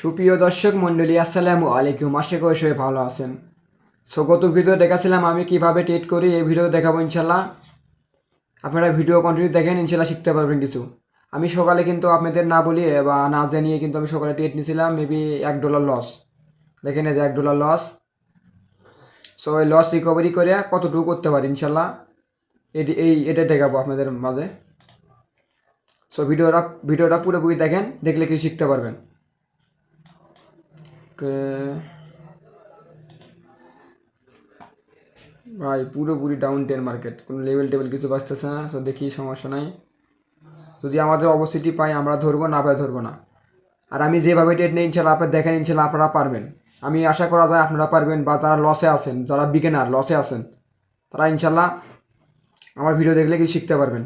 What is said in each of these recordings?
সুপ্রিয় দর্শক মণ্ডলী, আসসালামু আলাইকুম। আশা করি সবাই ভালো আছেন। সো গত ভিডিও দেখাছিলাম আমি কীভাবে ট্রেড করি এই ভিডিও দেখাবো ইনশাল্লাহ আপনারা ভিডিও কন্টিনিউ দেখেন ইনশাল্লাহ শিখতে পারবেন কিছু। আমি সকালে কিন্তু আপনাদের না বলি বা না জানিয়ে কিন্তু আমি সকালে ট্রেড নিয়েছিলাম মেবি এক ডলার লস দেখেন যে এক ডলার লস সো এই লস রিকভারি করে কতটুকু করতে পারি ইনশাল্লাহ এটি এই এটা দেখাবো আপনাদের মাঝে। সো ভিডিওটা ভিডিওটা পুরোপুরি দেখেন, দেখলে কিছু শিখতে পারবেন। ভাই, পুরোপুরি ডাউন টেন মার্কেট কোনো লেভেল টেবিল কিছু বাঁচতেছে না তো দেখি সমস্যা নাই। যদি আমাদের অবস্থিতি পাই আমরা ধরবো, না পাই ধরবো না। আর আমি যেভাবে ট্রেড নিই ইনশাল্লাহ, আপনার দেখেন, ইনশাল্লাহ আপনারা পারবেন। আমি আশা করা যায় আপনারা পারবেন, বা যারা লসে আছেন, যারা বিগেনার লসে আছেন, তারা ইনশাল্লাহ আমার ভিডিও দেখলে কিছু শিখতে পারবেন।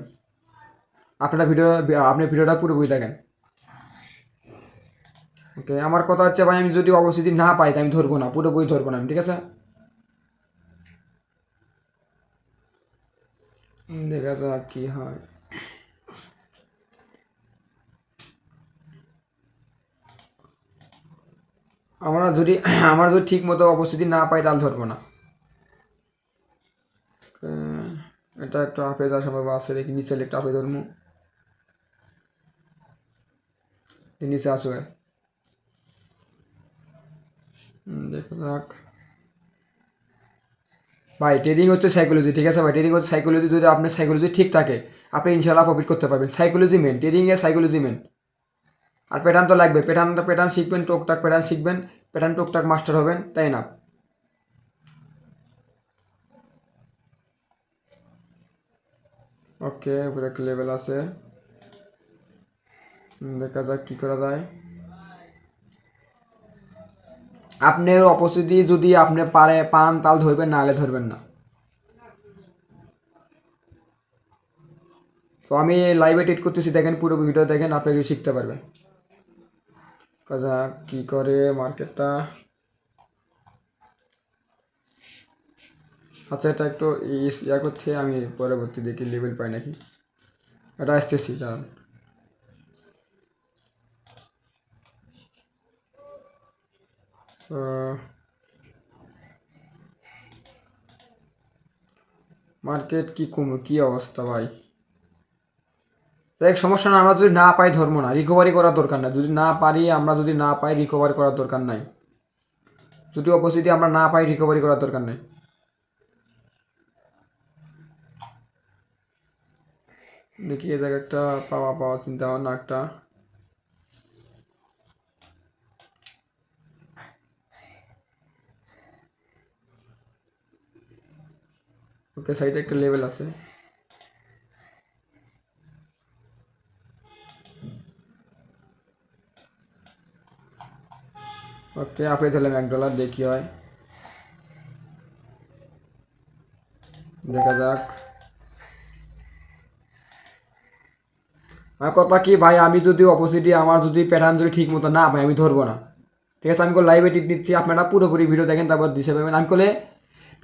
আপনারা ভিডিও আপনি ভিডিওটা পুরোপুরি দেখেন। ওকে, আমার কথা হচ্ছে ভাই, আমি যদি অবস্থিতি না পাই আমি ধরবো না, পুরোপুরি ধরবো না আমি, ঠিক আছে? দেখা যাক কি হয়। আমরা যদি আমরা যদি ঠিক মতো অবস্থিতি না পাই, তাহলে ধরবো না। এটা একটা আপে যাওয়ার সম্ভব আছে, দেখি নিচে একটা আপে ধরবো। নিচে আসবে দেখা যাক। ভাই ট্রেডিং হচ্ছে সাইকোলজি ঠিক আছে? ভাই ট্রেডিং হচ্ছে সাইকোলজি যদি আপনার সাইকোলজি ঠিক থাকে, আপনি ইনশাল্লাহ প্রফিট করতে পারবেন। সাইকোলজি মেন ট্রেডিংয়ে সাইকোলজি মেন আর প্যাটার্ন তো লাগবে প্যাটার্নটা প্যাটার্ন শিখবেন, টুকটাক প্যাটার্ন শিখবেন প্যাটার্ন টুকটাক মাস্টার হবেন, তাই না? ওকে উপরে একটা লেভেল আছে। দেখা যাক কী করা যায়। আপনার অপস্থিতি যদি আপনি পারে, পান, তাহলে ধরবেন না হলে ধরবেন না। তো আমি লাইভে টেট করতেছি, দেখেন পুরো ভিডিও দেখেন আপনি কিছু শিখতে পারবেন। কাজা কি করে মার্কেটটা আচ্ছা এটা একটু ইয়া করছে আমি পরবর্তী দেখি লেভেল পাই নাকি? এটা আসতেছি কারণ মার্কেট কি কম, কি অবস্থা ভাই? দেখ, সমস্যা না, আমরা যদি না পাই ধর্ম না রিকভারি করার দরকার নাই। যদি না পারি, আমরা যদি না পাই রিকভারি করার দরকার নাই। যদি অপস্থিতি আমরা না পাই রিকভারি করার দরকার নেই। দেখি, এ জায়গায় একটা পাওয়া পাওয়া, চিন্তা ভাবনা একটা। ওকে সাইডে একটা লেভেল আছে। ওকে আপনি ধরলাম এক ডলার দেখি হয়? দেখা যাক। আমার কথা কি, ভাই, আমি যদি অপোজিটে আমার যদি প্যাটার্ন যদি ঠিক মতো না পাই আমি ধরবো না। ঠিক আছে, আমি লাইভে টিপ নিচ্ছি, আপনারা পুরোপুরি ভিডিও দেখেন, তারপর দিশে পাবেন আমি করলে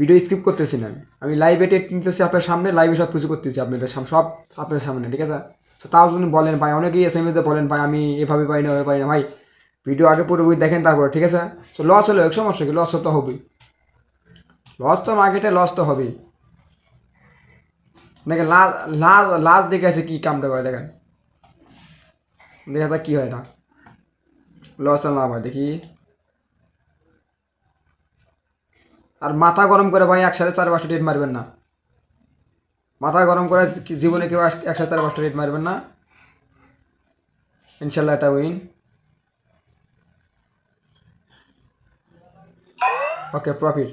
ভিডিও স্কিপ করতেছি না আমি। আমি লাইভে টেপ নিতেছি আপনার সামনে লাইভে সব কিছু করতেছি আপনাদের সামনে সব আপনার সামনে, ঠিক আছে? তো তাও যদি বলেন ভাই, অনেকেই এস এম এসে বলেন, ভাই, আমি এভাবে পাই না, ওভাবে পাই না। ভাই ভিডিও আগে পুরোপুরি দেখেন তারপর, ঠিক আছে? তো লস হলে এক সমস্যা কি? লস তো হবেই। লস তো মার্কেটে লস তো হবেই। দেখেন লাজ লাজ লাজ দেখে আছে কী কামটা করে, দেখেন। দেখা যাক কী হয় না লস না ভাই দেখি। আর মাথা গরম করে ভাই একসাথে চার পাঁচটা রেট মারবেন না। মাথা গরম করে জীবনে কেউ এক- একসাথে চার পাঁচটা রেট মারবেন না। ইনশাল্লাহ এটা উইন ওকে প্রফিট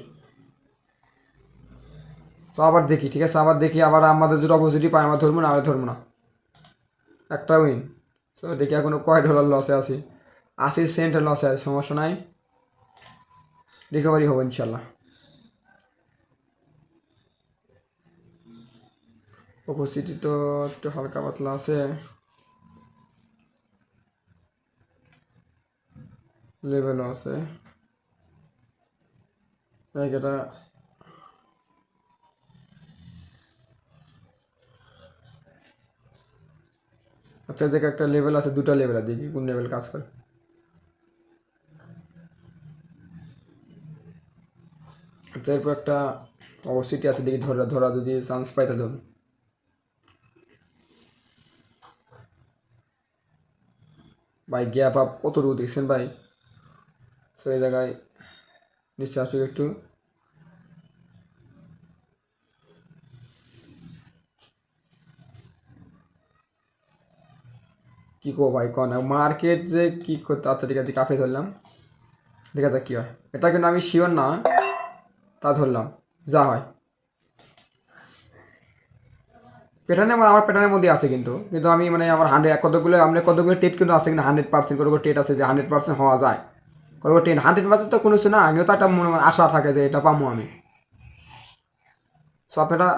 তো আবার দেখি, ঠিক আছে? আবার দেখি, আবার আমাদের যদি অপোজিটি পাই আমার ধরবো না, আমরা ধরবো না। একটা উইন তো দেখি, এখনও কয় ডলার লসে আছি। আশি সেন্ট লসে আছে সমস্যা নাই। রিকভারি হব ইনশাল্লাহ। অপোসিটি তো একটু হালকা পাতলা আছে। লেভেলও আছে। জায়গাটা আচ্ছা যে একটা লেভেল আছে, দুটা লেভেল আছে দেখি কোন লেভেল কাজ করে। আচ্ছা এরপর একটা অবস্থিতি আছে, দেখি ধরা ধরা যদি চান্স পাই তাহলে ভাই গ্যাপ আপ কতটুকু দেখছেন ভাই? তো এই জায়গায় নিশ্চয় আসুক একটু। কি কো ভাই, কন? মার্কেট যে কি করতে আচ্ছা ঠিক আছে, কাফে ধরলাম। দেখা যাক কি হয়। এটা কিন্তু আমি শিওর না, তা ধরলাম। যা হয়। প্যাটার্নে আমার প্যাটার্নের মধ্যে আছে কিন্তু। কিন্তু আমি মানে আমার হান্ড্রেড কতগুলো আমরা কতগুলো টেট কিন্তু আছে কিন্তু হান্ড্রেড পার্সেন্ট কতগুলো টেট আছে যে হান্ড্রেড পার্সেন্ট হওয়া যায়। কতগুলো টেন হান্ড্রেড পার্সেন্ট তো কোনো না, আমিও তো একটা মনে আশা থাকে যে এটা পাবো আমি। সো আপনারা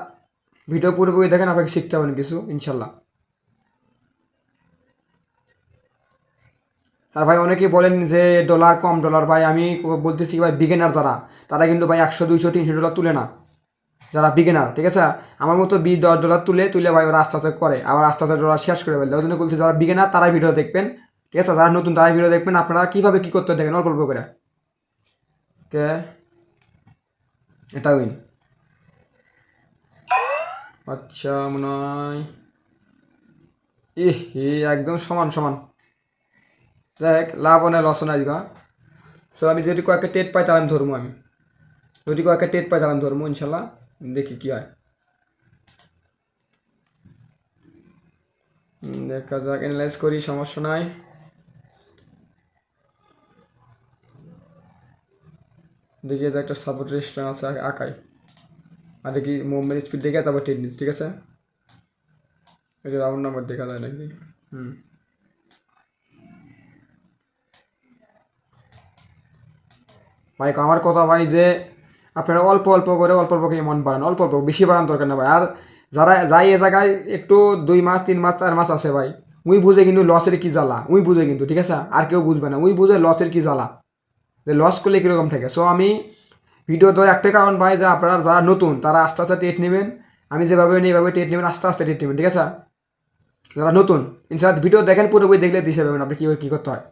ভিডিও পুরোপুরি দেখেন, আপনাকে শিখতে পারেন কিছু, ইনশাল্লাহ। আর ভাই, অনেকেই বলেন যে ডলার কম ডলার ভাই, আমি বলতেছি ভাই বিগেনার যারা, তারা কিন্তু ভাই একশো, দুইশো, তিনশো ডলার তুলে না। যারা বিগেনার ঠিক আছে? আমার মতো বি দশ ডলার তুলে তুলে ভাই ওরা আস্তে আস্তে করে। আবার আস্তে আস্তে ডলার শেষ করে ফেলে ওই জন্য বলছি, যারা বিগেনার তারাই ভিডিও দেখবেন। ঠিক আছে? যারা নতুন, তারাই ভিডিও দেখবেন। আপনারা কীভাবে কী করতে দেখেন? অল্প অল্প করে। কে এটা উইন আচ্ছা মনে হয় ইহ একদম সমান সমান। দেখ, লাভ নেই লস নাই সো আমি যদি কয়েকটা টেট পাই, তাহলে আমি ধরবো আমি। যদি কয়েকটা টেট পাই, তাহলে আমি ধরবো, ইনশাল্লাহ। দেখি কি হয়। দেখা যাক অ্যানালাইজ করি, সমস্যা নাই। দেখি যে একটা সাপোর্ট রেস্টুরেন্ট আছে আঁকাই আর দেখি মোমের স্পিড দেখে তারপর নিচ্ছি, ঠিক আছে? যে রাউন্ড নাম্বার দেখা যায় নাকি? হুম। ভাই আমার কথা ভাই যে আপনারা অল্প অল্প করে অল্প অল্প করে মন বাড়ান, অল্প অল্প, বেশি বাড়ান দরকার না ভাই। আর যারা, যাই এ জায়গায় একটু দুই মাস, তিন মাস, চার মাস আছে ভাই, উই বুঝে কিন্তু লসের কি জ্বালা, উই বুঝে কিন্তু, ঠিক আছে? আর কেউ বুঝবে না, উই বুঝে লসের কি জ্বালা, যে লস করলে কীরকম থাকে। সো আমি ভিডিও তো একটাই কারণ ভাই, যে আপনারা যারা নতুন, তারা আস্তে আস্তে টেট নেবেন। আমি যেভাবে নিই, এভাবে টেট নেবেন, আস্তে আস্তে টেট নেবেন, ঠিক আছে? যারা নতুন ইনশাল্লাহ ভিডিও দেখেন, পুরোপুরি দেখলে দিশে পাবেন আপনি কীভাবে কী করতে হয়?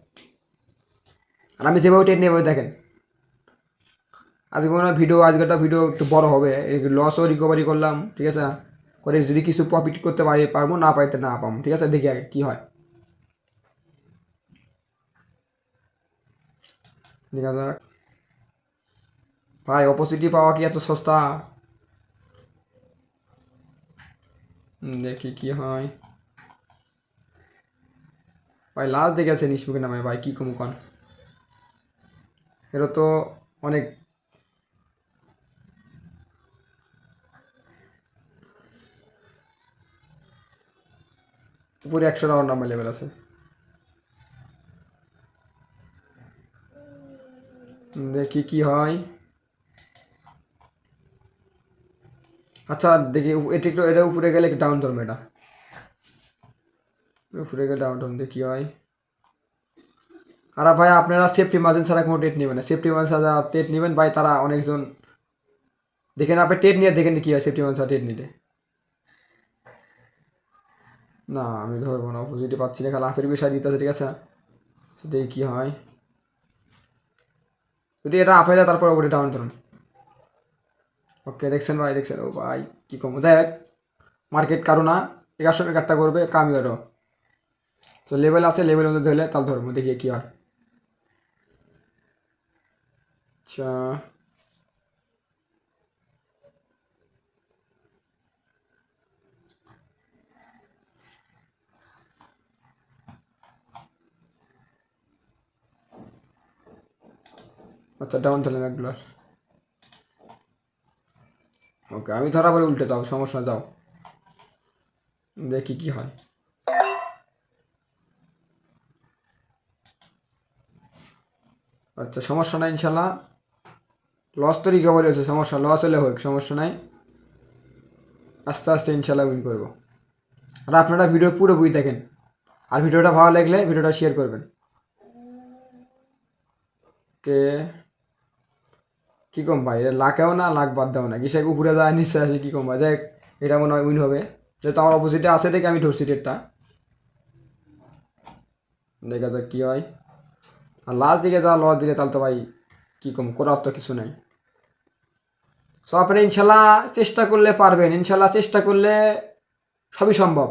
আর আমি যেভাবে টেট নেই দেখেন। আজকে হয় ভিডিও আজকেরটা ভিডিও একটু বড় হবে। লসও রিকভারি করলাম, ঠিক আছে? করে যদি কিছু প্রফিট করতে পারি, পারব, না পাইতে না পাবো, ঠিক আছে? দেখি আগে কী হয়। দেখা যাক। ভাই অপোজিটই পাওয়া কি এত সস্তা? দেখি কি হয়। ভাই লাস্ট দেখে আছে নিষ্পুকে নামে, ভাই, কি কমু কন? এটা তো অনেক উপরে একশো রাউন্ড নাম্বার লেভেল আছে। দেখি কি হয়। আচ্ছা দেখি, এটা একটু, এটা উপরে গেলে ডাউন ধরবে এটা উপরে গেলে ডাউন দেখি কি হয়। আর ভাই, আপনারা সেফটি মার্জিন ছাড়া কোনো টেট নেবেন না। সেফটি মার্জিন ছাড়া টেট নেবেন, ভাই, তারা অনেকজন দেখেন আপনি টেট নিয়ে দেখেন কি হয় সেফটি মার্জিন ছাড়া টেট নিতে। না, আমি ধরবো না অপোজিটে পাচ্ছি না, খালি হাফের বিষয় দিতে আছে ঠিক আছে? দেখি কি হয়। যদি এটা আপ হয়ে যায়, তারপর ওপরে ডাউন ধরুন ওকে দেখছেন ভাই, দেখছেন। ও ভাই, কী কম দেখ মার্কেট কারও না, এগারোশো টাকারটা করবে কামি আরও তো লেভেল আছে লেভেল মধ্যে ধরলে তাহলে ধরবো, দেখি কী হয়। আচ্ছা। আচ্ছা ডাউন ধরলাম একগুলোর ওকে আমি ধরা পরে উল্টে যাও, সমস্যা যাও। দেখি কি হয়। আচ্ছা সমস্যা নাই ইনশাল্লাহ। লস তো রিকভারি হয়েছে, সমস্যা লস হলে হোক, সমস্যা নাই। আস্তে আস্তে ইনশাল্লাহ উইন করব। আর আপনারা ভিডিও পুরো পুরোপুরি দেখেন। আর ভিডিওটা ভালো লাগলে ভিডিওটা শেয়ার করবেন। কে কী কম ভাই? এটা লাখেও না, লাখ বাদ দাও না। কিসে উপরে যায়, নিচে আসে, কী কম ভাই? দেখ এটা মনে হয় উইন হবে। যেহেতু আমার অপোজিটে আছে দেখে আমি ধরছি রেটটা দেখা যাক কী হয়। আর লাস্ট দিকে যা লস দিলে তাহলে তো ভাই, কী কম? করার তো কিছু নাই। সো আপনি ইনশাল্লাহ চেষ্টা করলে পারবেন। ইনশাল্লাহ চেষ্টা করলে সবই সম্ভব।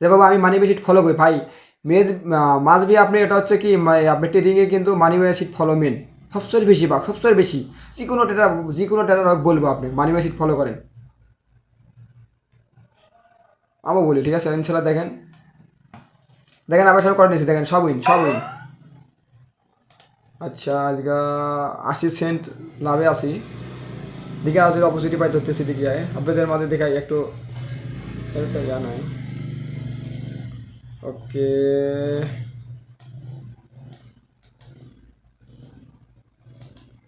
যে বাবা, আমি মানি বেশিট ফলো করি। ভাই মেজ মাছ বি আপনি, এটা হচ্ছে কি আপনি ট্রেডিংয়ে কিন্তু মানি বেশিট ফলো মেন সবচেয়ে বেশি বা, সবচেয়ে বেশি যে কোনো টেটা যে কোনো টেটার বলব আপনি, মানি বেশিট ফলো করেন। আমি বলি, ঠিক আছে, ইনশাল্লাহ দেখেন। দেখেন, আবার সব করে নিয়েছি, দেখেন, সব উইন সব উইন আচ্ছা আজকে আশি সেন্ট লাভে আসি দিকে আজকে অপোজিটি পাই ধরতেছি দিকে। আয় আপনাদের মাঝে দেখাই, একটা জানাই। ওকে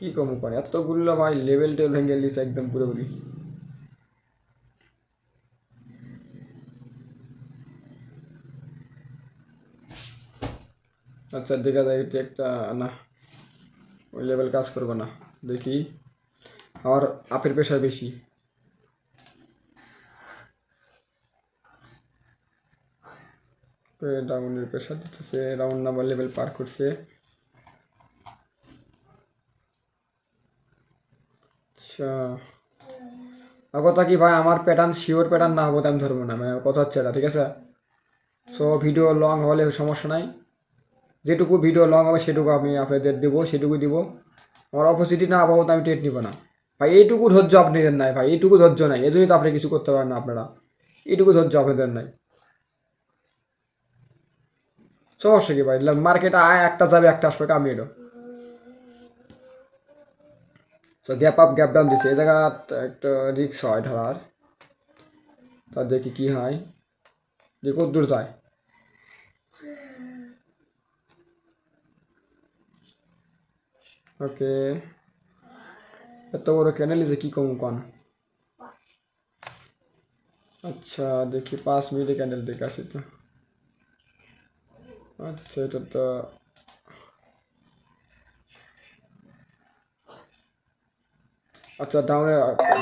কি কম করে এতগুলো ভাই লেভেল টেল ভেঙে গেলিস একদম পুরোপুরি। আচ্ছা দেখা যায় এটা একটা, না, ওই লেভেল কাজ করব না। দেখি, আমার আপের পেশা বেশি। ডাউনের পেশা দিতেছে রাউন্ড নাম্বার লেভেল পার করছে। আচ্ছা। কথা কি ভাই, আমার প্যাটার্ন শিওর প্যাটার্ন না হব আমি ধরবো না মানে কথা হচ্ছে এটা, ঠিক আছে? সো ভিডিও লং হলে সমস্যা নাই। যেটুকু ভিডিও লং হবে সেটুকু আমি আপনাদের দেবো সেটুকু দিব। আমার অপোজিটি না আপাতত আমি টেট নিব না। ভাই, এইটুকু ধৈর্য আপনাদের নাই ভাই, এইটুকু ধৈর্য নাই, এই জন্যই তো আপনি কিছু করতে পারেন না আপনারা। এইটুকু ধৈর্য আপনাদের নাই। সমস্যা কি ভাই? মার্কেটে আয়, একটা যাবে, একটা আসবে কামি এটা তো গ্যাপ আপ গ্যাপ ডাউন দিচ্ছে এই জায়গা একটা রিক্স হয় ঢালার তা দেখি কি হয় যে কত দূর যায় ওকে এত বড় ক্যানেল যে কি কম কন আচ্ছা দেখি পাঁচ মিনিটে ক্যান্ডেল দেখে আসি তো আচ্ছা এটা তো আচ্ছা ডাউনে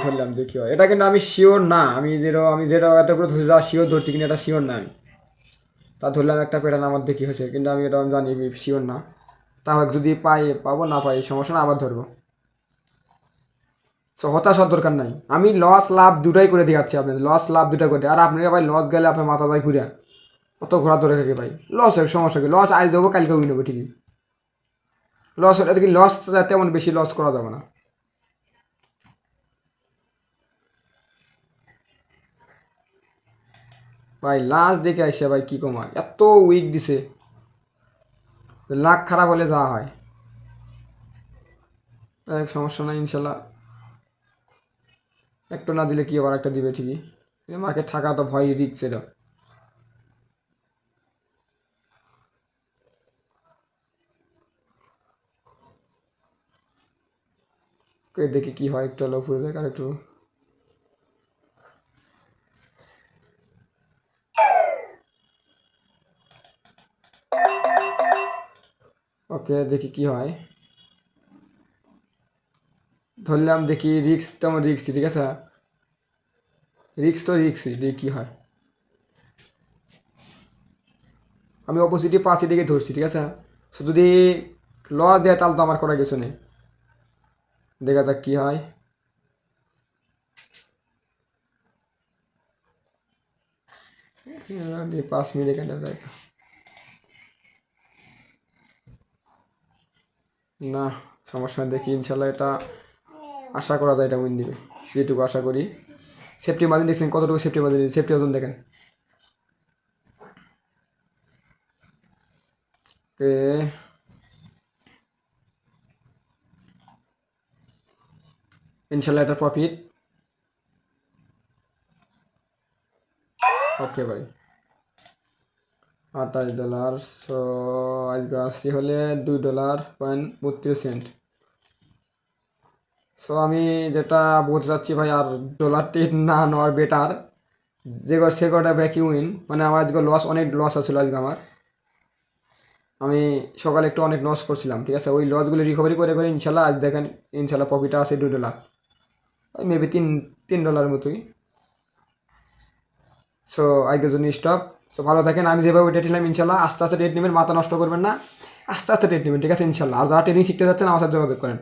ধরলাম যে দেখি, হয়। এটা কিন্তু আমি শিওর না, আমি যেটা আমি যেটা এত করে ধরে যাওয়া শিওর ধরছি কিনা, এটা শিওর না আমি তা ধরলাম একটা প্যাটার্ন আমার দেখি হয়েছে, কিন্তু আমি এটা জানি শিওর না। তাহলে যদি পাই, পাবো, না পাই, সমস্যা না, আবার ধরবো। সো হতাশ দরকার নাই। আমি লস লাভ দুটাই করে দেখাচ্ছি আপনাদের। লস লাভ দুটা করে আর আপনারা ভাই লস গেলে আপনার মাথা যায় ঘুরে। অত ঘোরা ধরে থাকে ভাই। লস এর সমস্যা কি? লস আজ দেবো কালকে উই নেব, ঠিকই। লস হলে কি লস তেমন বেশি লস করা যাবে না। ভাই লাস্ট দেখে আসছে ভাই কি কমা এত উইক দিছে। লাখ খারাপ হলে যা হয়। সমস্যা নাই, ইনশাল্লাহ। একটু না দিলে কি আবার একটা দিবে ঠিকই। মাকে থাকা তো ভয় রিক্স এটা দেখি কি হয়, একটু হলো ফুরে যাক আর একটু। ওকে দেখি কি হয়। ধরলাম দেখি রিক্স তো আমার রিক্স ঠিক আছে? রিক্স তো রিক্সই দেখি কি হয়। আমি অপোজিটে পাঁচি দিকে ধরছি, ঠিক আছে? সো যদি লস দেয় তাহলে তো আমার করা কিছু নেই। দেখা যাক কি হয়। পাঁচ মিনিট কেটে যায় না, সমস্যা দেখি, ইনশাল্লাহ এটা আশা করা যায় এটা উইন দিবে। যেটুকু আশা করি। সেফটি মার্জিন দেখছেন, কতটুকু সেফটি মার্জিন সেফটি ওজন দেখেন। ইনশাল্লাহ এটা প্রফিট ওকে ভাই আঠাশ ডলার সো আজকে আসছি হলে দুই ডলার পয়েন্ট বত্রিশ সেন্ট সো আমি যেটা বলতে চাচ্ছি ভাই, আর ডলারটি না নেওয়ার বেটার যে সে কটা ব্যাকি উইন মানে আমার আজকে লস অনেক লস আছিল আজকে আমার। আমি সকালে একটু অনেক লস করছিলাম, ঠিক আছে? ওই লসগুলো রিকভারি করে করে ইনশাল্লাহ আজ দেখেন, ইনশাল্লাহ প্রফিটটা আছে দুই ডলার। ওই মেবি তিন তিন ডলার মতোই। সো আজকের জন্য স্টপ সো ভালো থাকেন। আমি যেভাবে ডেট নিলাম ইনশাল্লাহ, আস্তে আস্তে ডেট নেবেন, মাথা নষ্ট করবেন না। আস্তে আস্তে ডেট নেবেন, ঠিক আছে, ইনশাল্লাহ। আর যারা ট্রেনিং শিখতে যাচ্ছেন, আমার সাথে যোগাযোগ করেন।